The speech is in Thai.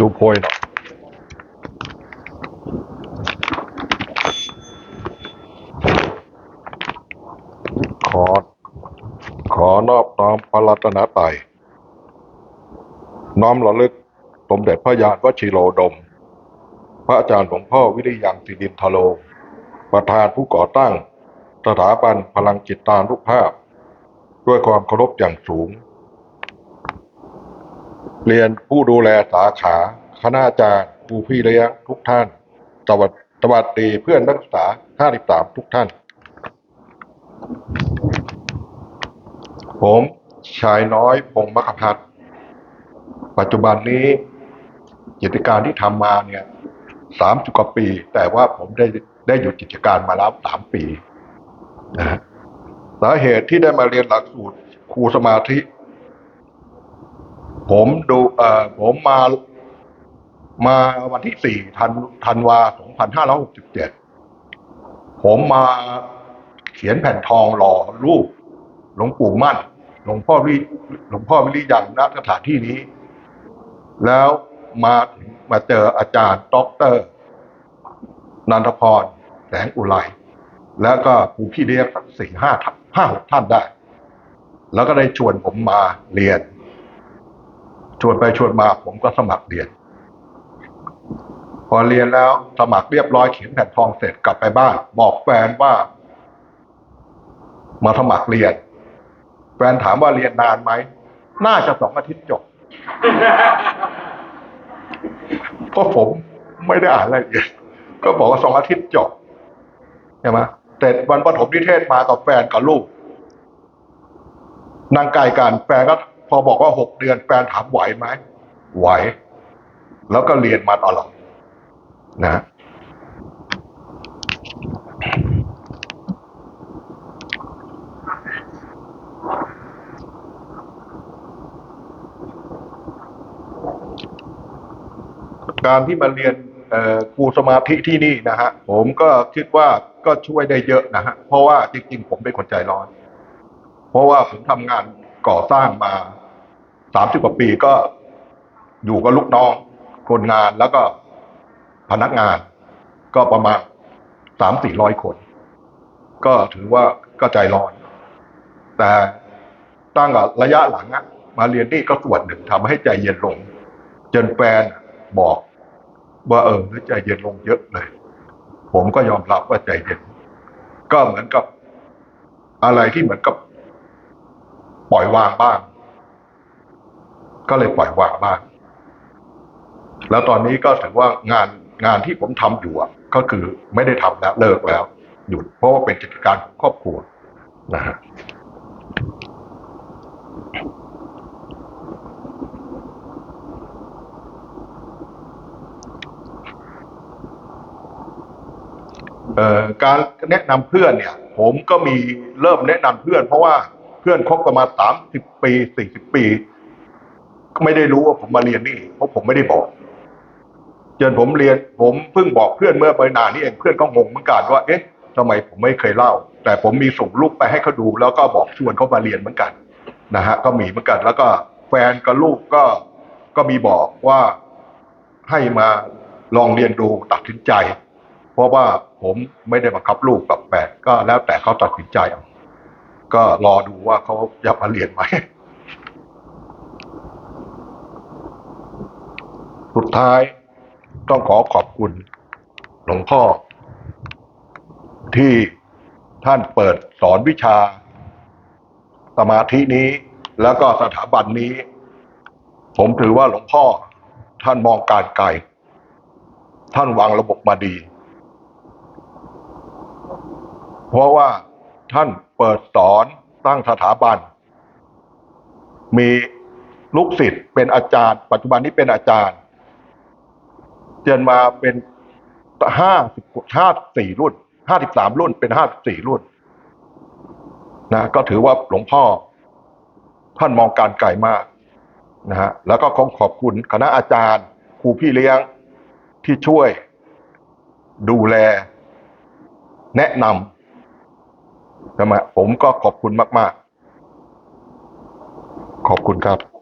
ดูโพยหน่อยขอ ขอนอบน้อมพระรัตนตรัยน้อมระลึกสมเด็จพระยานวชิโรดม พระอาจารย์หลวงพ่อวิริยังสิรินทโล ประธานผู้ก่อตั้ง สถาบันพลังจิตตานุภาพ ด้วยความเคารพอย่างสูง เรียนผู้ดูแลสาขา คณาจารย์ครูพี่เลี้ยงทุกท่าน สวัสสวัสดีเพื่อนนักศึกษา 53 ทุกท่าน ผมชายน้อยพงศ์มคพัฒน์ปัจจุบันนี้กิจการที่ทำมาเนี่ยสามสิบกว่าปี แต่ว่าผมได้ได้หยุดกิจการมาแล้วสามปีนะฮะสาเหตุที่ได้มาเรียนหลักสูตรครูสมาธิ ผมดูเอ่อผมมามาวันที่สี่ธันธันวาสองพันห้าร้อยหกสิบเจ็ดผมมาเขียนแผ่นทองหล่อรูปหลวงปู่มั่นหลวงพ่อวิหลวงพ่อวิริยังณสถานที่นี้ แล้วมาถึงมาเจออาจารย์ด็อกเตอร์นันทพรแสงอุไรแล้วก็ครูพี่เลี้ยงสักสี่ห้าท่านห้าหกท่านได้ แล้วก็ได้ชวนผมมาเรียน ชวนไปชวนมาผมก็สมัครเรียน พอเรียนแล้วสมัครเรียบร้อยเขียนแผ่นทองเสร็จกลับไปบ้าน บอกแฟนว่า มาสมัครเรียน แฟนถามว่าเรียนนานไหม น่าจะสองอาทิตย์จบเพราะผมไม่ได้อ่านรายละเอียดก็บอกว่าสองอาทิตย์จบใช่ไหมแต่วันปฐมนิเทศมากับแฟนกับลูกนั่งใกลกันแฟนก็ พอบอกว่าหกเดือนแฟนถามไหวไหมไหว แล้วก็เรียนมาตลอดนะ การที่มาเรียนครูสมาธิที่นี่นะฮะ ผมก็คิดว่าก็ช่วยได้เยอะนะฮะ เพราะว่าจริงๆ ผมเป็นคนใจร้อน เพราะว่าผมทำงาน ก่อสร้างมาสามสิบกว่าปีก็อยู่กับลูกน้อง คนงานแล้วก็พนักงาน ก็ประมาณสามสี่ร้อยคน ก็ถือว่าก็ใจร้อน แต่ตั้งแต่ระยะหลังอะมาเรียนนี่ก็ส่วนหนึ่งทำให้ใจเย็นลง จนแฟนบอกว่าเออใจเย็นลงเยอะเลย ผมก็ยอมรับว่าใจเย็น ก็เหมือนกับอะไรที่เหมือนกับ ปล่อยวางบ้าง ก็เลยปล่อยวางบ้างแล้วตอนนี้ก็ถือว่างานงานที่ผมทำอยู่ก็คือไม่ได้ทำแล้วเลิกแล้วหยุดเพราะว่าเป็นกิจการของครอบครัวนะฮะการแนะนำเพื่อนเนี่ย ผมก็มีเริ่มแนะนำเพื่อน เพราะว่า พื่อนคบกันมาสามสิบปีสี่สิบปี ก็ไม่ได้รู้ว่าผมมาเรียนนี่เพราะผมไม่ได้บอกจนผมเรียน ผมเพิ่งบอกเพื่อนเมื่อไม่นานนี้เองเพื่อนก็งงเหมือนกันว่าเอ๊ะทำไมผมไม่เคยเล่า แต่ผมมีส่งรูปไปให้เขาดู แล้วก็บอกชวนเขามาเรียนเหมือนกันนะฮะก็มีเหมือนกัน แล้วก็แฟนกับลูกก็ก็มีบอกว่าให้มาลองเรียนดูตัดสินใจ เพราะว่าผมไม่ได้บังคับลูกกับแฟนก็แล้วแต่เขาตัดสินใจเอา ก็รอดูว่าเขาอยากมาเรียนไหม สุดท้ายต้องขอขอบคุณ หลวงพ่อ ที่ท่านเปิดสอนวิชา สมาธินี้แล้วก็สถาบันนี้ ผมถือว่าหลวงพ่อท่านมองการไกล ท่านวางระบบมาดี เพราะว่า ท่านเปิดสอนตั้งสถาบัน มีลูกศิษย์เป็นอาจารย์ ปัจจุบันนี้เป็นอาจารย์เจนมาเป็นห้าสิบห้าสี่รุ่นห้าสิบสามรุ่นเป็นห้าสิบสี่รุ่นนะก็ถือว่าหลวงพ่อ ท่านมองการไกลมากนะฮะแล้วก็ขอขอบคุณคณะอาจารย์ครูพี่เลี้ยงที่ช่วยดูแล แนะนำ ผมก็ขอบคุณมาก ๆ ขอบคุณครับ